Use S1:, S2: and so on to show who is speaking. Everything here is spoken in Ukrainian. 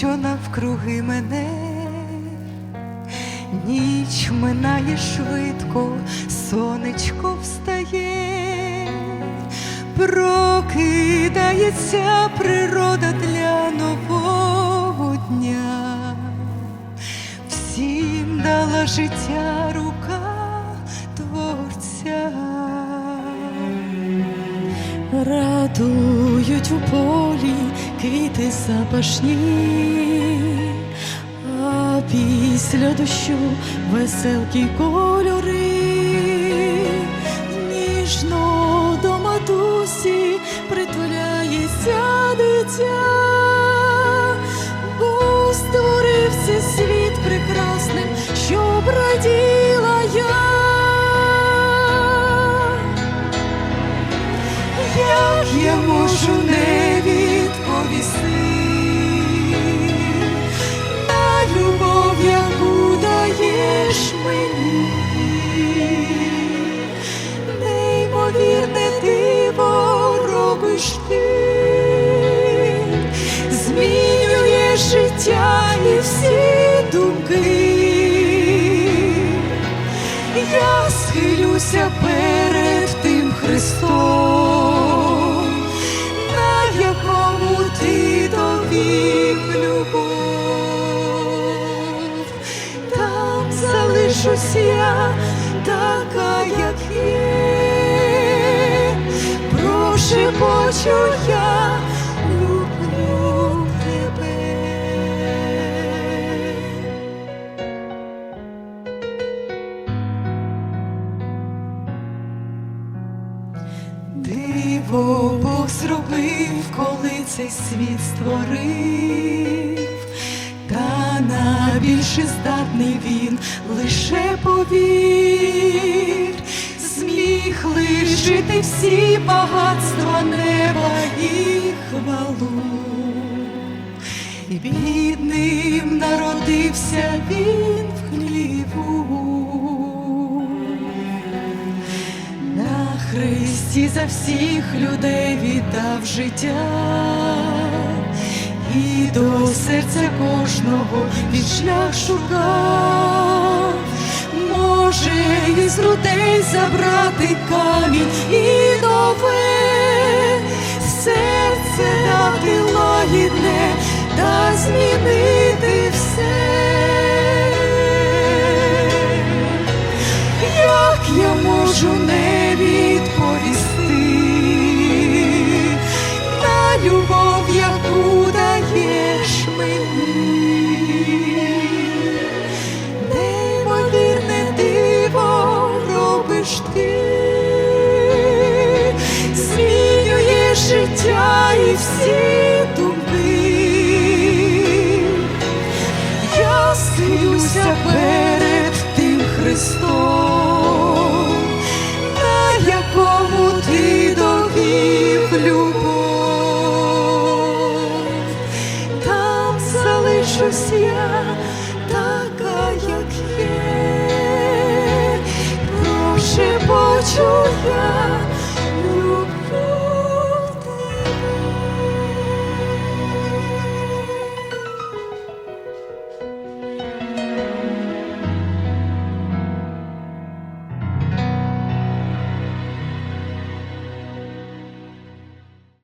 S1: що навкруги мене, ніч минає швидко, сонечко встає, прокидається природа для нового дня, всім дала життя рука творця. Радують у полі квіти запашні, а після дощу веселкі кольори, ніжно до матусі притуляється дитя, бо створився світ прекрасним, щоб раділа я. Як я можу не схилюся перед тим Христом, на якому ти довів любов, там залишусь я така, як є, прошепочу я Диво Бог зробив, коли цей світ створив, та на більше здатний він лише повір, зміг лишити всі багатства неба і хвалу. І бідним народився він хресті за всіх людей віддав життя, і до серця кожного він шлях шукав, може із грудей забрати камінь і нове серце дати лагідне та змінити робиш ти, змінюєш життя і всі думки. Я схилюся перед тим Христом, на якому ти довів любов, там залишусь я така, як є, прошепочу я